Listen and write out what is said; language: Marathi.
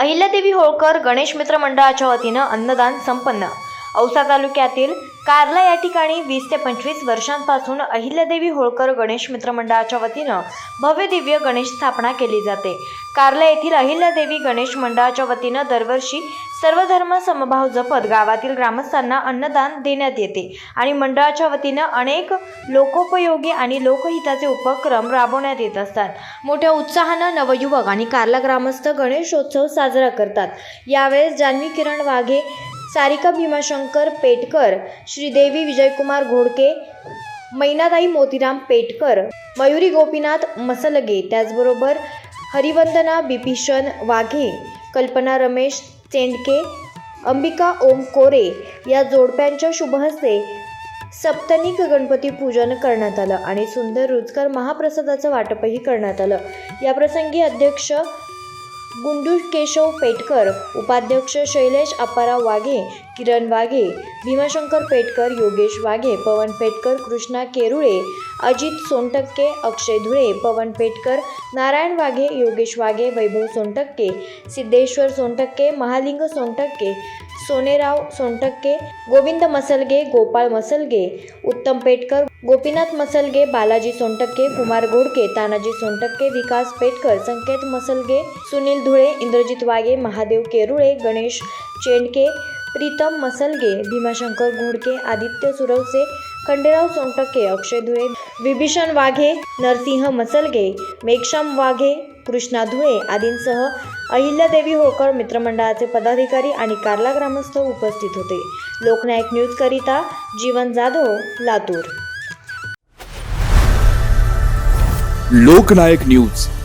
अहिल्यादेवी होळकर गणेश मित्र मंडळाच्या वतीनं अन्नदान संपन्न. औसा तालुक्यातील कारला या ठिकाणी वीस ते पंचवीस वर्षांपासून अहिल्यादेवी होळकर गणेश मित्र मंडळाच्या वतीनं भव्य दिव्य गणेश स्थापना केली जाते. कार्ला येथील अहिल्यादेवी गणेश मंडळाच्या वतीनं दरवर्षी सर्वधर्म समभाव जपत गावातील ग्रामस्थांना अन्नदान देण्यात येते आणि मंडळाच्या वतीनं अनेक लोकोपयोगी आणि लोकहिताचे उपक्रम राबवण्यात येत असतात. मोठ्या उत्साहानं नवयुवक आणि कार्ला ग्रामस्थ गणेशोत्सव साजरा करतात. यावेळेस जान्हवी किरण वाघे सारिका भीमाशंकर पेटकर श्रीदेवी विजयकुमार घोडके मैनाताई मोतीराम पेटकर मयुरी गोपीनाथ मसलगे त्याचबरोबर हरिवंदना बिभीषण वाघे कल्पना रमेश चेंडके अंबिका ओम कोरे या जोडप्यांच्या शुभहस्ते सप्तनिक गणपती पूजन करण्यात आलं आणि सुंदर रुचकर महाप्रसादाचं वाटपही करण्यात आलं. याप्रसंगी अध्यक्ष गुंडू केशव पेटकर उपाध्यक्ष शैलेश अप्पाराव वाघे किरण वाघे भीमाशंकर पेटकर योगेश वाघे पवन पेटकर कृष्णा केरुळे अजित सोनटक्के अक्षय धुळे पवन पेटकर नारायण वाघे योगेश वाघे वैभव सोनटक्के सिद्धेश्वर सोनटक्के महालिंग सोनटक्के सोनेराव सोनटक्के गोविंद मसलगे गोपाळ मसलगे उत्तम पेटकर गोपीनाथ मसलगे बालाजी सोनटक्के कुमार घोडके तानाजी सोनटक्के विकास पेटकर संकेत मसलगे सुनील धुळे इंद्रजित वागे महादेव केरुळे गणेश चेंडके प्रीतम मसलगे भीमाशंकर घोडके आदित्य सुरवसे खंडेराव सोनटक्के अक्षय धुळे विभीषण वाघे नरसिंह मसलगे मेघश्याम वाघे कृष्णा धुळे आदींसह अहिल्यादेवी होळकर मित्रमंडळाचे पदाधिकारी आणि कार्ला ग्रामस्थ उपस्थित होते. लोकनायक न्यूजकरिता जीवन जाधव लातूर. लोकनायक न्यूज.